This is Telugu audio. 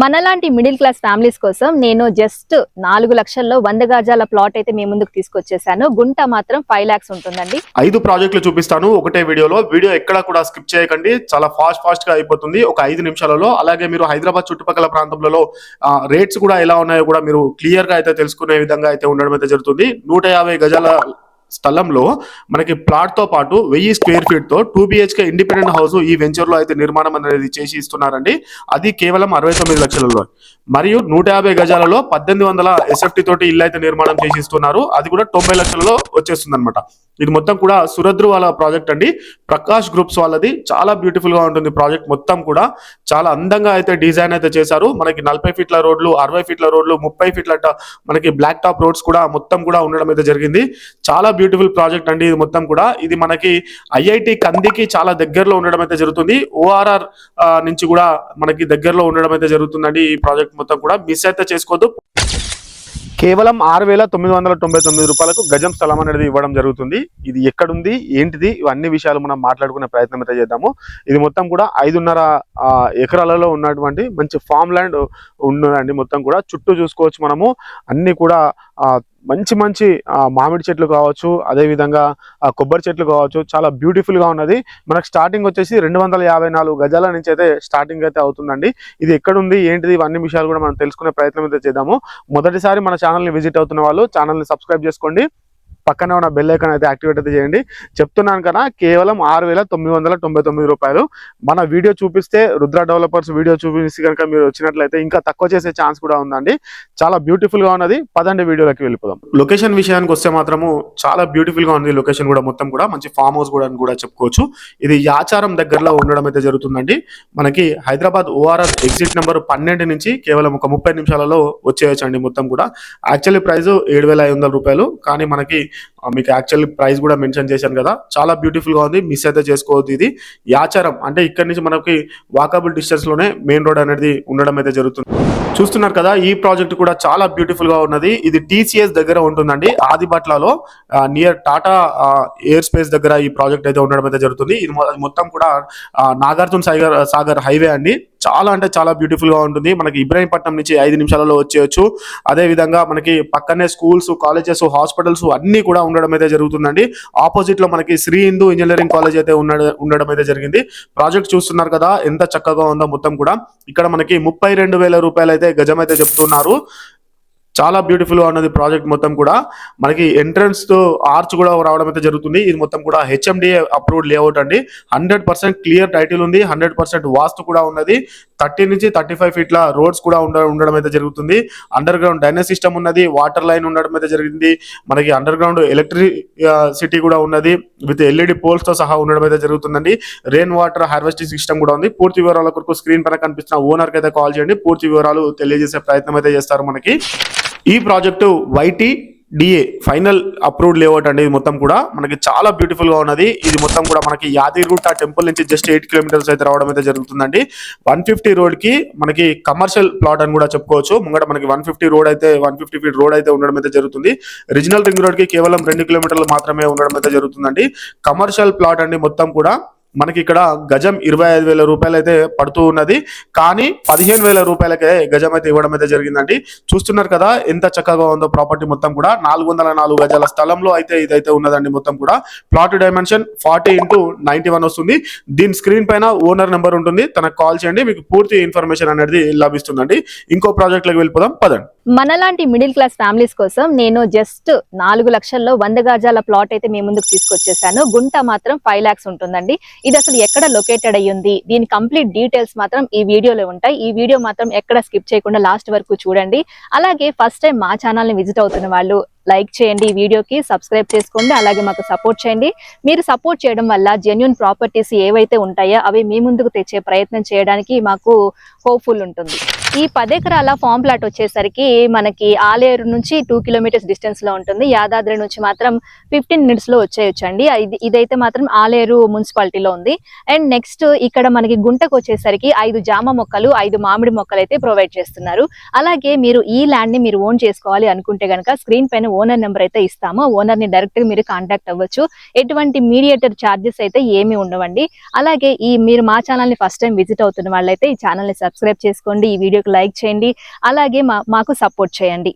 మనలాంటి మిడిల్ క్లాస్ ఫ్యామిలీస్ కోసం నేను జస్ట్ నాలుగు లక్షల్లో వంద గజాల ప్లాట్ అయితే మీ ముందుకు తీసుకొచ్చేసాను. గుంట మాత్రం ఫైవ్ లాక్స్ ఉంటుందండి. ఐదు ప్రాజెక్టులు చూపిస్తాను. ఒకటే వీడియోలో. వీడియో ఎక్కడ కూడా స్కిప్ చేయకండి. చాలా ఫాస్ట్ ఫాస్ట్గా అయిపోతుంది. ఒక ఐదు నిమిషాలలో. అలాగే మీరు హైదరాబాద్ చుట్టుపక్కల ప్రాంతంలో రేట్స్ కూడా ఎలా ఉన్నాయో కూడా మీరు క్లియర్గా అయితే తెలుసుకునే విధంగా అయితే ఉండడం అయితే జరుగుతుంది. నూట యాభై గజాల స్థలంలో మనకి ప్లాట్తో పాటు వెయ్యి స్క్వేర్ ఫీట్తో టూ బిహెచ్కే ఇండిపెండెంట్ హౌస్ ఈ వెంచర్లో అయితే నిర్మాణం అనేది చేసి ఇస్తున్నారండి. అది కేవలం అరవై తొమ్మిది లక్షలలో. మరియు నూట యాభై గజాలలో పద్దెనిమిది వందల ఎస్ఎఫ్టీ తోటి ఇల్లు అయితే నిర్మాణం చేసి ఇస్తున్నారు. అది కూడా తొంభై లక్షలలో వచ్చేస్తుంది అనమాట ఇది మొత్తం కూడా సురద్రు వాళ్ళ ప్రాజెక్ట్ అండి. ప్రకాష్ గ్రూప్స్ వాళ్ళది. చాలా బ్యూటిఫుల్గా ఉంటుంది ప్రాజెక్ట్ మొత్తం కూడా. చాలా అందంగా అయితే డిజైన్ అయితే చేశారు. మనకి నలభై ఫీట్ల రోడ్లు అరవై ఫీట్ల రోడ్లు ముప్పై ఫీట్ల మనకి బ్లాక్ టాప్ రోడ్స్ కూడా మొత్తం కూడా ఉండడం అయితే జరిగింది. చాలా బ్యూటిఫుల్ ప్రాజెక్ట్ అండి ఇది మొత్తం కూడా. ఇది మనకి ఐఐటి కందికి చాలా దగ్గరలో ఉండడం అయితే జరుగుతుంది. ఓఆర్ఆర్ నుంచి కూడా మనకి దగ్గరలో ఉండడం అయితే జరుగుతుందండి ఈ ప్రాజెక్ట్ మొత్తం కూడా. మిస్ అయితే చేసుకోవద్దు కేవలం ఆరు వేల తొమ్మిది వందల తొంభై తొమ్మిది రూపాయలకు గజం స్థలం అనేది ఇవ్వడం జరుగుతుంది. ఇది ఎక్కడుంది? ఏంటిది? ఇవన్నీ విషయాలు మనం మాట్లాడుకునే ప్రయత్నం అయితే చేద్దాము. ఇది మొత్తం కూడా ఐదున్నర ఎకరాలలో ఉన్నటువంటి మంచి ఫామ్ ల్యాండ్ ఉన్నదండి. మొత్తం కూడా చుట్టూ చూసుకోవచ్చు మనము. అన్ని కూడా మంచి మంచి మామిడి చెట్లు కావచ్చు అదే విధంగా కొబ్బరి చెట్లు కావచ్చు చాలా బ్యూటిఫుల్గా ఉన్నది. మనకు స్టార్టింగ్ వచ్చేసి రెండు వందల యాభై నాలుగు గజాల నుంచి అయితే స్టార్టింగ్ అయితే అవుతుందండి. ఇది ఎక్కడుంది ఏంటిది ఇవన్నీ విషయాలు కూడా మనం తెలుసుకునే ప్రయత్నం అయితే చేద్దాము. మొదటిసారి మన ఛానల్ని విజిట్ అవుతున్న వాళ్ళు ఛానల్ని సబ్స్క్రైబ్ చేసుకోండి. పక్కనే ఉన్న బెల్ ఐకాన్ అయితే యాక్టివేట్ అయితే చేయండి. చెప్తున్నాను కదా కేవలం ఆరు వేల తొమ్మిది వందల తొంభై తొమ్మిది రూపాయలు. మన వీడియో చూపిస్తే రుద్ర డెవలపర్స్ వీడియో చూపిస్తే కనుక మీరు వచ్చినట్లయితే ఇంకా తక్కువ చేసే ఛాన్స్ కూడా ఉందండి. చాలా బ్యూటిఫుల్గా ఉన్నది. పదండి వీడియోలోకి వెళ్ళిపోదాం. లొకేషన్ విషయానికి వస్తే మాత్రము చాలా బ్యూటిఫుల్గా ఉంది లొకేషన్ కూడా మొత్తం కూడా. మంచి ఫామ్ హౌస్ కూడా అని కూడా చెప్పుకోవచ్చు. ఇది యాచారం దగ్గరలో ఉండడం అయితే జరుగుతుందండి. మనకి హైదరాబాద్ ఓఆర్ఆర్ ఎగ్జిట్ నెంబర్ పన్నెండు నుంచి కేవలం ఒక ముప్పై నిమిషాలలో వచ్చేయచ్చండి మొత్తం కూడా. యాక్చువల్లీ ప్రైస్ ఏడు వేల ఐదు వందల రూపాయలు. కానీ మనకి మీకు యాక్చువల్లీ ప్రైస్ కూడా మెన్షన్ చేశాను కదా. చాలా బ్యూటిఫుల్గా ఉంది. మిస్ అయితే చేసుకోవద్దు ఇది. యాచారం అంటే ఇక్కడ నుంచి మనకి వాకబుల్ డిస్టెన్స్లోనే మెయిన్ రోడ్ అనేది ఉండడం అయితే జరుగుతుంది. చూస్తున్నారు కదా ఈ ప్రాజెక్ట్ కూడా చాలా బ్యూటిఫుల్గా ఉన్నది. ఇది టీసీఎస్ దగ్గర ఉంటుందండి. ఆదిబట్లలో నియర్ టాటా ఎయిర్ స్పేస్ దగ్గర ఈ ప్రాజెక్ట్ అయితే ఉండడం అయితే జరుగుతుంది. ఇది మొత్తం కూడా నాగార్జున సాగర్ సాగర్ హైవే అండి. చాలా అంటే చాలా బ్యూటిఫుల్గా ఉంటుంది. మనకి ఇబ్రాహీంపట్నం నుంచి ఐదు నిమిషాలలో వచ్చేయచ్చు. అదే విధంగా మనకి పక్కనే స్కూల్స్ కాలేజెస్ హాస్పిటల్స్ అన్ని కూడా ఉండడం అయితే జరుగుతుందండి. ఆపోజిట్లో మనకి శ్రీ హిందూ ఇంజనీరింగ్ కాలేజ్ అయితే ఉండడం అయితే జరిగింది. ప్రాజెక్ట్ చూస్తున్నారు కదా ఎంత చక్కగా ఉందో మొత్తం కూడా. ఇక్కడ మనకి ముప్పై రెండు వేల రూపాయలు అయితే గజం అయితే చెప్తున్నారు. చాలా బ్యూటిఫుల్గా ఉన్నది ప్రాజెక్ట్ మొత్తం కూడా. మనకి ఎంట్రన్స్తో ఆర్చ్ కూడా రావడం అయితే జరుగుతుంది. ఇది మొత్తం కూడా హెచ్ఎండిఏ అప్రూవ్డ్ లేఅవుట్ అండి. హండ్రెడ్ పర్సెంట్ క్లియర్ టైటిల్ ఉంది. హండ్రెడ్ పర్సెంట్ వాస్తు కూడా ఉన్నది. థర్టీ నుంచి థర్టీ ఫైవ్ ఫీట్ల రోడ్స్ కూడా ఉండ ఉండడం అయితే జరుగుతుంది. అండర్ గ్రౌండ్ డ్రైనేజ్ సిస్టమ్ ఉన్నది. వాటర్ లైన్ ఉండడం అయితే జరిగింది. మనకి అండర్ గ్రౌండ్ ఎలక్ట్రిక్ సిటీ కూడా ఉన్నది. విత్ ఎల్ఈడి పోల్స్తో సహా ఉండడం అయితే జరుగుతుందండి. రెయిన్ వాటర్ హార్వెస్టింగ్ సిస్టమ్ కూడా ఉంది. పూర్తి వివరాల కొరకు స్క్రీన్ పైన కనిపిస్తున్న ఓనర్కి అయితే కాల్ చేయండి. పూర్తి వివరాలు తెలియజేసే ప్రయత్నం అయితే చేస్తారు మనకి. ఈ project YT DA final approved layout అండి ఇది మొత్తం కూడా మనకి చాలా బ్యూటిఫుల్గా ఉన్నది. ఇది మొత్తం కూడా మనకి యాదిగుట్ట టెంపుల్ నుంచి జస్ట్ ఎయిట్ కిలోమీటర్స్ అయితే రావడం అయితే జరుగుతుందండి. వన్ ఫిఫ్టీ రోడ్కి మనకి కమర్షియల్ ప్లాట్ అని కూడా చెప్పుకోవచ్చు. ముంగట మనకి వన్ ఫిఫ్టీ రోడ్ అయితే వన్ ఫిఫ్టీ ఫీట్ రోడ్ అయితే ఉండడం అయితే జరుగుతుంది. రీజనల్ రింగ్ రోడ్కి కేవలం రెండు కిలోమీటర్లు మాత్రమే ఉండడం అయితే జరుగుతుందండి. కమర్షియల్ ప్లాట్ అండి మొత్తం కూడా. మనకి ఇక్కడ గజం ఇరవై ఐదు వేల రూపాయలు అయితే పడుతూ ఉన్నది. కానీ పదిహేను వేల రూపాయలకే గజం అయితే ఇవ్వడం అయితే జరిగిందండి. చూస్తున్నారు కదా ఎంత చక్కగా ఉందో ప్రాపర్టీ మొత్తం కూడా. నాలుగు వందల నాలుగు గజాల స్థలంలో అయితే ఇదైతే ఉన్నదండి మొత్తం కూడా. Plot dimension forty into ninety one వస్తుంది. దీని స్క్రీన్ పైన ఓనర్ నెంబర్ ఉంటుంది. తనకు కాల్ చేయండి మీకు పూర్తి ఇన్ఫర్మేషన్ అనేది లభిస్తుందండి. ఇంకో ప్రాజెక్ట్లోకి వెళ్ళిపోదాం. పదండి. మనలాంటి మిడిల్ క్లాస్ ఫ్యామిలీస్ కోసం నేను జస్ట్ నాలుగు లక్షల్లో వంద గజాల ప్లాట్ అయితే మీ ముందుకు తీసుకొచ్చేసాను. గుంట మాత్రం ఫైవ్ లాక్స్ ఉంటుందండి. ఇది అసలు ఎక్కడ లొకేటెడ్ అయ్యింది? దీని కంప్లీట్ డీటెయిల్స్ మాత్రం ఈ వీడియోలో ఉంటాయి. ఈ వీడియో మాత్రం ఎక్కడ స్కిప్ చేయకుండా లాస్ట్ వరకు చూడండి. అలాగే ఫస్ట్ టైం మా ఛానల్ని విజిట్ అవుతున్న వాళ్ళు లైక్ చేయండి ఈ వీడియోకి సబ్స్క్రైబ్ చేసుకోండి అలాగే మాకు సపోర్ట్ చేయండి. మీరు సపోర్ట్ చేయడం వల్ల జెన్యున్ ప్రాపర్టీస్ ఏవైతే ఉంటాయో అవి మీ ముందుకు తెచ్చే ప్రయత్నం చేయడానికి మాకు హోప్ఫుల్ ఉంటుంది. ఈ పదెకరాల ఫామ్ ప్లాట్ వచ్చేసరికి మనకి ఆలేరు నుంచి టూ కిలోమీటర్స్ డిస్టెన్స్లో ఉంటుంది. యాదాద్రి నుంచి మాత్రం ఫిఫ్టీన్ మినిట్స్లో వచ్చేయొచ్చండి. ఇది- ఇదైతే మాత్రం ఆలేరు మున్సిపాలిటీలో ఉంది. అండ్ నెక్స్ట్ ఇక్కడ మనకి గుంటకు వచ్చేసరికి ఐదు జామ మొక్కలు ఐదు మామిడి మొక్కలు అయితే ప్రొవైడ్ చేస్తున్నారు. అలాగే మీరు ఈ ల్యాండ్ని మీరు ఓన్ చేసుకోవాలి అనుకుంటే గనక స్క్రీన్ పైన ఓనర్ నెంబర్ అయితే ఇస్తాము. ఓనర్ని డైరెక్ట్గా మీరు కాంటాక్ట్ అవ్వచ్చు. ఎటువంటి మీడియేటర్ ఛార్జెస్ అయితే ఏమీ ఉండవండి. అలాగే ఈ మీరు మా ఛానల్ని ఫస్ట్ టైం విజిట్ అవుతున్న వాళ్ళైతే ఈ ఛానల్ని సబ్స్క్రైబ్ చేసుకోండి. ఈ వీడియో వీడియోకి లైక్ చేయండి. అలాగే మా మాకు సపోర్ట్ చేయండి.